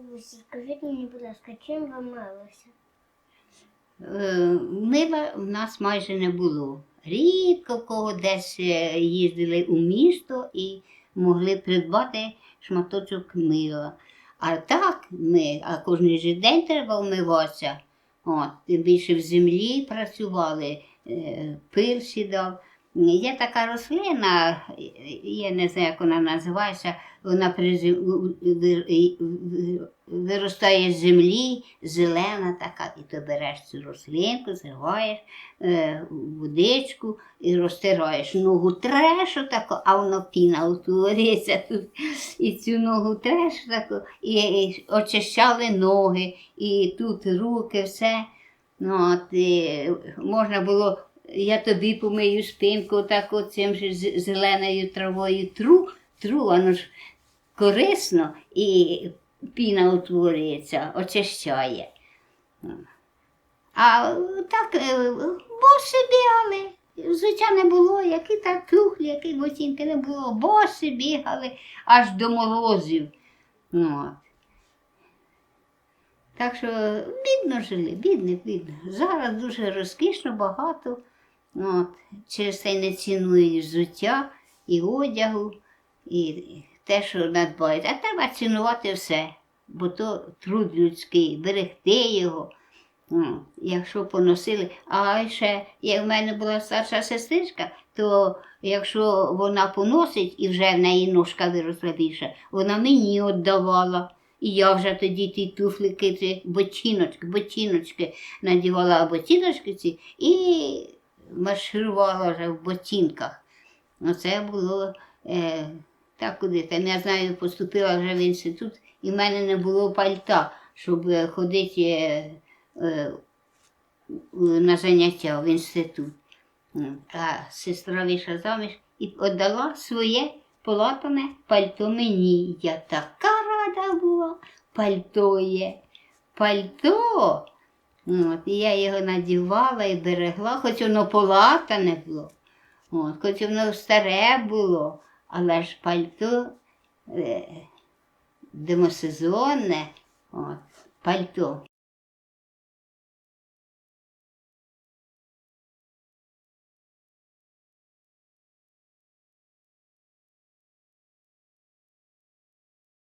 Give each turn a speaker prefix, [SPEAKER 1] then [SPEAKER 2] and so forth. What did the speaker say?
[SPEAKER 1] Бабусі, скажіть мені, будь ласка, чим ви милися?
[SPEAKER 2] Е, Мила в нас майже не було. Рідко в кого десь е, їздили у місто і могли придбати шматочок мила. А так ми, а кожен же день треба вмиватися. От, більше в землі працювали, е, пил сідав. Є така рослина, я не знаю, як вона називається, вона виростає з землі, зелена така, і ти береш цю рослинку, зриваєш е, водичку і розтираєш ногу треш отако, а воно піна утворюється тут. І цю ногу треш тако, і, і очищали ноги, і тут руки, все. Ну, от, і можна було, я тобі помию спинку, так от цим зеленою травою тру, тру, воно ж корисно і піна утворюється, очищає. А так е, боси бігали. Взуття не було, які так тухлі, які ботинки не було. Боси бігали аж до морозів. Ну, Так що бідно жили, бідно, бідно. Зараз дуже розкішно, багато. От. Через це не цінують взуття і одягу, і те, що надбають. А треба цінувати все, бо то труд людський, берегти його. Ну, якщо поносили, а ще як в мене була старша сестричка, то якщо вона поносить і вже в неї ножка виросла більше, вона мені віддавала. І я вже тоді ті туфлики, ці ботиночки, ботиночки надівала ботиночки ці і марширувала вже в ботинках. Оце було е, так куди там. Я знаю, поступила вже в інститут, і в мене не було пальта, щоб ходити. Е, е, на заняття в інститут. М, А сестра вийшла заміж і віддала своє полатане пальто мені. Я така рада була. Пальто є. Пальто. От, і я його надівала і берегла, хоч воно полатане було, от, хоч воно старе було, але ж пальто е, демосезонне, от, пальто.